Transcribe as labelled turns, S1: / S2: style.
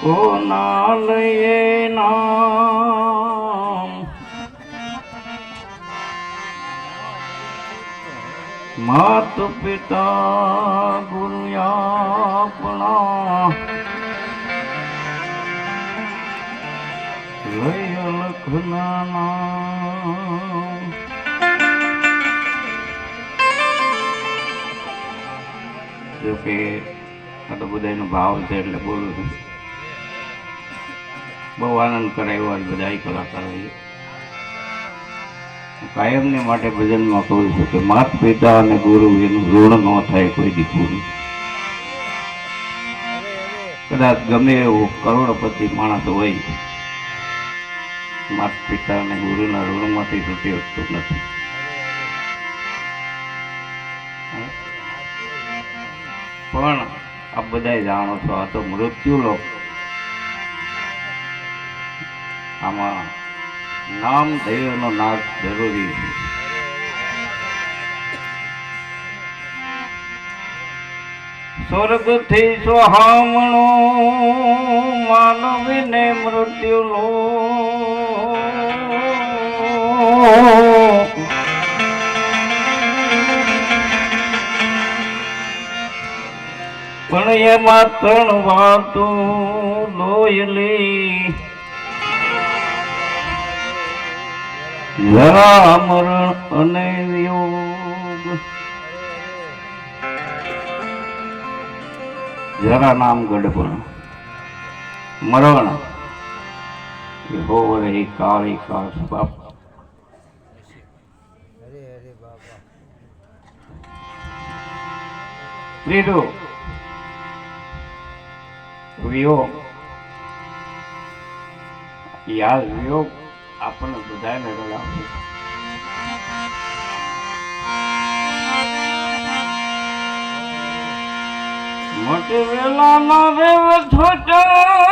S1: કોના લઈએ નામ માત પિતા ગુરુ આપણા લય લખના જોકે આ તો બધાનો ભાવ છે એટલે બોલું છું બહુ આનંદ કરાયો આજ બધા કલાકારોએ. કાયમને માટે ભજનમાં કહું છું કે માત પિતા અને ગુરુ એનું ઋણ ન થાય કોઈ દી કદાચ ગમે એવો કરોડપતિ માણસ હોય માત પિતા અને ગુરુના ઋણમાંથી છૂટી શકતો નથી. પણ આપ બધા જાણો છો, આ તો મૃત્યુ લોક આમાં નામ ધૈર્યનો નાદ જરૂરી છે. સ્વર્ગથી સોહામણો માનવીને મૃત્યુ લો પણ એમાં ત્રણ વાતો લોયલી. મરણ અને વિયોગ. જરા નામ ગઢપણ મરણ. એ હો રહી કાળી કાળ બાપ. ત્રીજું. યાદ વિયોગ. આપણને બધાને રડાવે મોટી વેલા ના રેવ છોટા